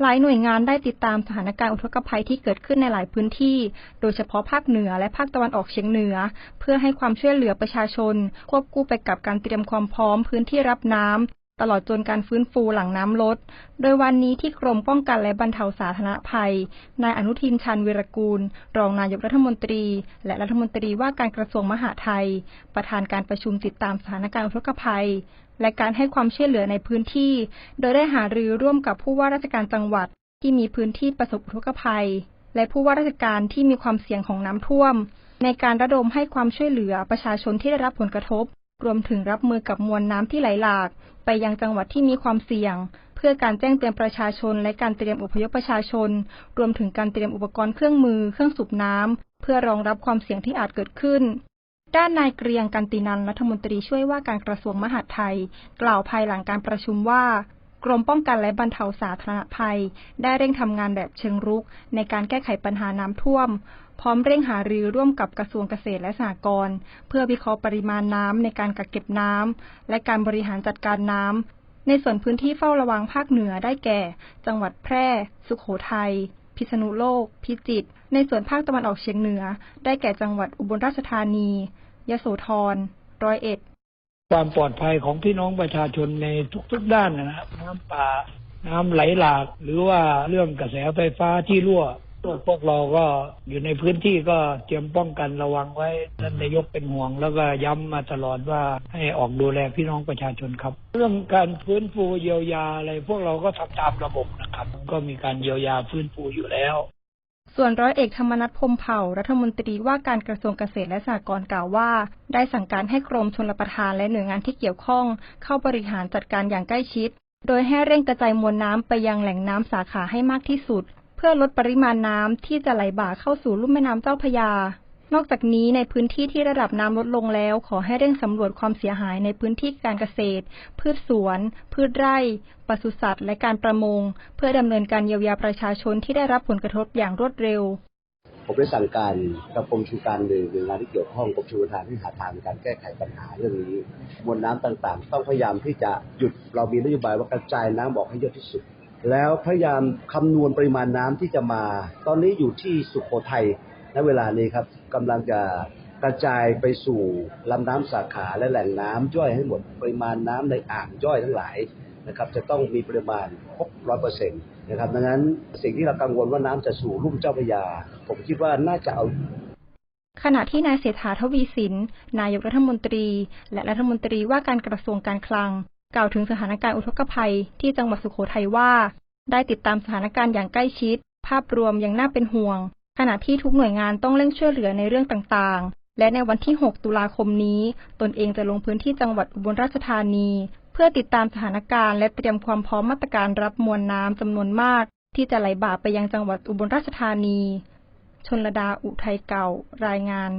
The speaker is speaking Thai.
หลายหน่วยงานได้ติดตามสถานการณ์อุทกภัยที่เกิดขึ้นในหลายพื้นที่ โดยเฉพาะภาคเหนือและภาคตะวันออกเฉียงเหนือ เพื่อให้ความช่วยเหลือประชาชน ควบคู่ไปกับการเตรียมความพร้อมพื้นที่รับน้ำ ตลอดจนการฟื้นฟูหลังน้ำลด โดยวันนี้ที่กรมป้องกันและบรรเทาสาธารณภัย นายอนุทินชาญวีรกูล รองนายกรัฐมนตรี และรัฐมนตรีว่าการกระทรวงมหาดไทย ประธานการประชุมติดตามสถานการณ์อุทกภัย และการให้ความช่วยเหลือในพื้นที่ โดยได้หารือร่วมกับผู้ว่าราชการจังหวัดที่มีพื้นที่ประสบอุทกภัย และผู้ว่าราชการที่มีความเสี่ยงของน้ำท่วม ในการระดมให้ความช่วยเหลือประชาชนที่ได้รับผลกระทบ รวมถึงรับมือกับมวลน้ำที่ไหลหลาก ไปยังจังหวัดที่มีความเสี่ยง เพื่อการแจ้งเตือนประชาชน และการเตรียมอพยพประชาชน รวมถึงการเตรียมอุปกรณ์เครื่องมือ เครื่องสูบน้ำเพื่อรองรับความเสี่ยงที่อาจเกิดขึ้น ด้านนายเกรียงกันตินันรัฐมนตรีช่วยว่าการกระทรวงมหาดไทย กล่าวภายหลังการประชุมว่า กรมป้องกันและบรรเทาสาธารณภัย ได้เร่งทำงานแบบเชิงรุก ในการแก้ไขปัญหาน้ำท่วม พร้อมเร่งหารือร่วมกับกระทรวงเกษตรและสหกรณ์เพื่อวิเคราะห์ปริมาณน้ำในการกักเก็บน้ำและการบริหารจัดการน้ำในส่วนพื้นที่เฝ้าระวังภาคเหนือได้แก่ จังหวัดแพร่ สุขโขทัยพิษณุโลก พิจิตร ในส่วนภาคตะวันออกเฉียงเหนือ ได้แก่จังหวัดอุบลราชธานี ยโสธร ร้อยเอ็ด ความปลอดภัยของพี่น้องประชาชนในทุกๆด้านนะครับน้ำป่า น้ำไหลหลาก หรือว่าเรื่องกระแสไฟฟ้าที่รั่วพวกเราก็อยู่ในพื้นที่ก็เตรียมป้องกันระวังไว้ท่านนายกเป็นห่วง แล้วก็ย้ำมาตลอดว่าให้ออกดูแลพี่น้องประชาชนครับ เรื่องการฟื้นฟูเยียวยาอะไรพวกเราก็ทำตามระบบนะครับ ก็มีการเยียวยาฟื้นฟูอยู่แล้ว ส่วนร้อยเอกธรรมนัฐพมเผ่า รัฐมนตรีว่าการกระทรวงเกษตรและสหกรณ์กล่าวว่า ได้สั่งการให้กรมชลประทานและหน่วยงานที่เกี่ยวข้อง เข้าบริหารจัดการอย่างใกล้ชิด โดยให้เร่งกระจายมวลน้ำไปยังแหล่งน้ำสาขาให้มากที่สุด เพื่อลดปริมาณน้ำที่จะไหลบ่าเข้าสู่ลุ่มแม่น้ำเจ้าพระยา นอกจากนี้ในพื้นที่ที่ระดับน้ำลดลงแล้ว ขอให้เร่งสำรวจความเสียหายในพื้นที่การเกษตร พืชสวน พืชไร่ ปศุสัตว์ และการประมง เพื่อดำเนินการเยียวยาประชาชนที่ได้รับผลกระทบอย่างรวดเร็ว ผมได้สั่งการกับกรมชูการหนึ่งหน่วยงานที่เกี่ยวข้องกรมชลประทานที่หาทางในการแก้ไขปัญหาเรื่องนี้มวลน้ำต่างๆ ต้องพยายามที่จะหยุดเรามีนโยบายว่ากระจายน้ำออกให้เยอะที่สุด แล้วพยายามคำนวณปริมาณน้ำที่จะมา ตอนนี้อยู่ที่สุโขทัย ณเวลานี้ครับกำลังจะกระจายไปสู่ลำน้ำสาขาและแหล่งน้ำย่อยให้หมดปริมาณน้ำในอ่างย่อยทั้งหลายนะครับจะต้องมีปริมาณครบร้อยเปอร์เซ็นต์นะครับดังนั้นสิ่งที่เรากังวลว่าน้ำจะสู่ลุ่มเจ้าพระยา ผมคิดว่าน่าจะเอาขณะที่นายเศรษฐาทวีสิน นายกรัฐมนตรี และรัฐมนตรีว่าการกระทรวงการคลัง กล่าวถึงสถานการณ์อุทกภัยที่จังหวัดสุโขทัยว่า ได้ติดตามสถานการณ์อย่างใกล้ชิด ภาพรวมยังน่าเป็นห่วง ขณะที่ทุกหน่วยงานต้องเร่งช่วยเหลือในเรื่องต่างๆ และในวันที่ 6 ตุลาคมนี้ ตนเองจะลงพื้นที่จังหวัดอุบลราชธานี เพื่อติดตามสถานการณ์และเตรียมความพร้อมมาตรการรับมวลน้ำจำนวนมาก ที่จะไหลบ่าไปยังจังหวัดอุบลราชธานี ชนลดาอุทัยเก่า รายงาน